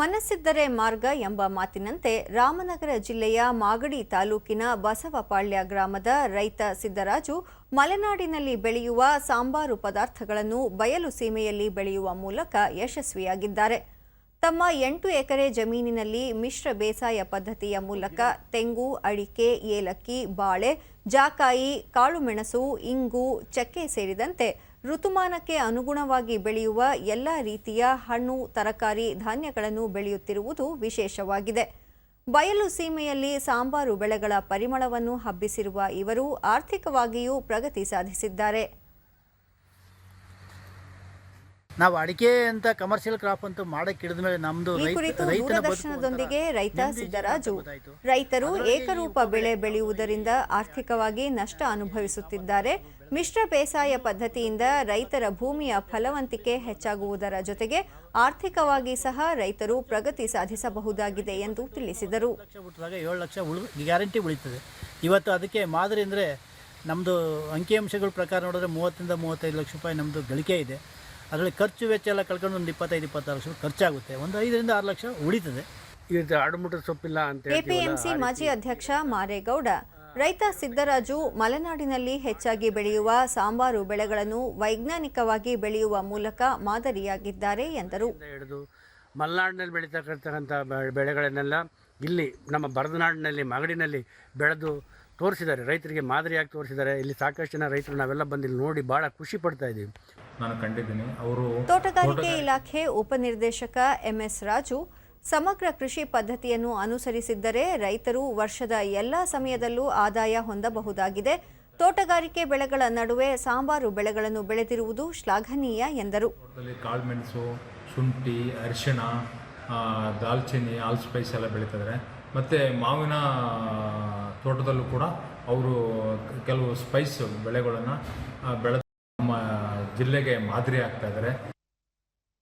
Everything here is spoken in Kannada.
ಮನಸ್ಸಿದ್ದರೆ ಮಾರ್ಗ ಎಂಬ ಮಾತಿನಂತೆ ರಾಮನಗರ ಜಿಲ್ಲೆಯ ಮಾಗಡಿ ತಾಲೂಕಿನ ಬಸವಪಾಳ್ಯ ಗ್ರಾಮದ ರೈತ ಸಿದ್ದರಾಜು ಮಲೆನಾಡಿನಲ್ಲಿ ಬೆಳೆಯುವ ಸಾಂಬಾರು ಪದಾರ್ಥಗಳನ್ನು ಬಯಲು ಸೀಮೆಯಲ್ಲಿ ಬೆಳೆಯುವ ಮೂಲಕ ಯಶಸ್ವಿಯಾಗಿದ್ದಾರೆ. ತಮ್ಮ ಎಂಟು ಎಕರೆ ಜಮೀನಿನಲ್ಲಿ ಮಿಶ್ರ ಬೇಸಾಯ ಪದ್ಧತಿಯ ಮೂಲಕ ತೆಂಗು, ಅಡಿಕೆ, ಏಲಕ್ಕಿ, ಬಾಳೆ, ಜಾಕಾಯಿ, ಕಾಳುಮೆಣಸು, ಇಂಗು, ಚಕ್ಕೆ ಸೇರಿದಂತೆ ಋತುಮಾನಕ್ಕೆ ಅನುಗುಣವಾಗಿ ಬೆಳೆಯುವ ಎಲ್ಲ ರೀತಿಯ ಹಣ್ಣು, ತರಕಾರಿ, ಧಾನ್ಯಗಳನ್ನು ಬೆಳೆಯುತ್ತಿರುವುದು ವಿಶೇಷವಾಗಿದೆ. ಬಯಲು ಸೀಮೆಯಲ್ಲಿ ಸಾಂಬಾರು ಬೆಳೆಗಳ ಪರಿಮಳವನ್ನು ಹಬ್ಬಿಸಿರುವ ಇವರು ಆರ್ಥಿಕವಾಗಿಯೂ ಪ್ರಗತಿ ಸಾಧಿಸಿದ್ದಾರೆ. ನಾವು ಅಡಿಕೆ ಅಂತ ಕಮರ್ಷಿಯಲ್ ಕ್ರಾಪ್ ಅಂತ ಮಾಡಕ್ಕೆ ಹಿಡಿದ ಮೇಲೆ ನಮ್ದು ಈ ಕುರಿತು ದೂರದರ್ಶನದೊಂದಿಗೆ ರೈತ ಸಿದ್ದರಾಜು. ರೈತರು ಏಕರೂಪ ಬೆಳೆ ಬೆಳೆಯುವುದರಿಂದ ಆರ್ಥಿಕವಾಗಿ ನಷ್ಟ ಅನುಭವಿಸುತ್ತಿದ್ದಾರೆ. ಮಿಶ್ರ ಬೇಸಾಯ ಪದ್ಧತಿಯಿಂದ ರೈತರ ಭೂಮಿಯ ಫಲವಂತಿಕೆ ಹೆಚ್ಚಾಗುವುದರ ಜೊತೆಗೆ ಆರ್ಥಿಕವಾಗಿ ಸಹ ರೈತರು ಪ್ರಗತಿ ಸಾಧಿಸಬಹುದಾಗಿದೆ ಎಂದು ತಿಳಿಸಿದರು. ಏಳು ಲಕ್ಷ ಉಳು ಗ್ಯಾರಂಟಿ ಉಳಿತದೆ. ಇವತ್ತು ಅದಕ್ಕೆ ಮಾದರಿ ಅಂದರೆ ನಮ್ಮದು ಅಂಕಿಅಂಶಗಳ ಪ್ರಕಾರ ನೋಡಿದ್ರೆ ಮೂವತ್ತರಿಂದ ಮೂವತ್ತೈದು ಲಕ್ಷ ರೂಪಾಯಿ ನಮ್ಮದು ಗಳಿಕೆ ಇದೆ. ಅದರಲ್ಲಿ ಖರ್ಚು ವೆಚ್ಚ ಎಲ್ಲ ಕಳ್ಕೊಂಡು ಒಂದು ಇಪ್ಪತ್ತೈದು ಇಪ್ಪತ್ತಾರು ಲಕ್ಷ ಖರ್ಚಾಗುತ್ತೆ. ಒಂದು ಐದರಿಂದ ಆರು ಲಕ್ಷ ಉಳಿತದೆ. ಇದು ಸೊಪ್ಪಿಲ್ಲ ಅಂತ ಎಪಿಎಂಸಿ ಮಾಜಿ ಅಧ್ಯಕ್ಷ ಮಾರೇಗೌಡ ರೈತ ಸಿದ್ದರಾಜು ಮಲೆನಾಡಿನಲ್ಲಿ ಹೆಚ್ಚಾಗಿ ಬೆಳೆಯುವ ಸಾಂಬಾರು ಬೆಳೆಗಳನ್ನು ವೈಜ್ಞಾನಿಕವಾಗಿ ಬೆಳೆಯುವ ಮೂಲಕ ಮಾದರಿಯಾಗಿದ್ದಾರೆ ಎಂದರು. ಹಿಡಿದು ಮಲೆನಾಡಿನಲ್ಲಿ ಬೆಳೀತಕ್ಕಂಥ ಬೆಳೆಗಳನ್ನೆಲ್ಲ ಇಲ್ಲಿ ನಮ್ಮ ಬರದನಾಡಿನಲ್ಲಿ ಮಗಡಿನಲ್ಲಿ ಬೆಳೆದು ತೋರಿಸಿದ್ದಾರೆ. ರೈತರಿಗೆ ಮಾದರಿಯಾಗಿ ತೋರಿಸಿದ್ದಾರೆ. ಇಲ್ಲಿ ಸಾಕಷ್ಟು ಜನ ರೈತರು ನಾವೆಲ್ಲ ಬಂದು ಇಲ್ಲಿ ನೋಡಿ ಭಾಳ ಖುಷಿ ಪಡ್ತಾ ಇದ್ದೀವಿ ನಾನು ಕಂಡಿದ್ದೀನಿ. ಅವರು ತೋಟಗಾರಿಕೆ ಇಲಾಖೆ ಉಪನಿರ್ದೇಶಕ ಎಂಎಸ್ ರಾಜು ಸಮಗ್ರ ಕೃಷಿ ಪದ್ಧತಿಯನ್ನು ಅನುಸರಿಸಿದ್ದರೆ ರೈತರು ವರ್ಷದ ಎಲ್ಲ ಸಮಯದಲ್ಲೂ ಆದಾಯ ಹೊಂದಬಹುದಾಗಿದೆ. ತೋಟಗಾರಿಕೆ ಬೆಳೆಗಳ ನಡುವೆ ಸಾಂಬಾರು ಬೆಳೆಗಳನ್ನು ಬೆಳೆದಿರುವುದು ಶ್ಲಾಘನೀಯ ಎಂದರು. ಕಾಳುಮೆಣಸು ಶುಂಠಿ ಅರಿಶಿಣ ದಾಲ್ಚಿನಿ ದಾಲ್ಚಿನ್ನಿ ಆಲ್ ಸ್ಪೈಸ್ ಎಲ್ಲ ಬೆಳೀತಿದ್ದಾರೆ. ಮತ್ತು ಮಾವಿನ ತೋಟದಲ್ಲೂ ಕೂಡ ಅವರು ಕೆಲವು ಸ್ಪೈಸ್ ಬೆಳೆಗಳನ್ನು ಬೆಳೆದು ನಮ್ಮ ಜಿಲ್ಲೆಗೆ ಮಾದರಿ ಆಗ್ತಾ ಇದ್ದಾರೆ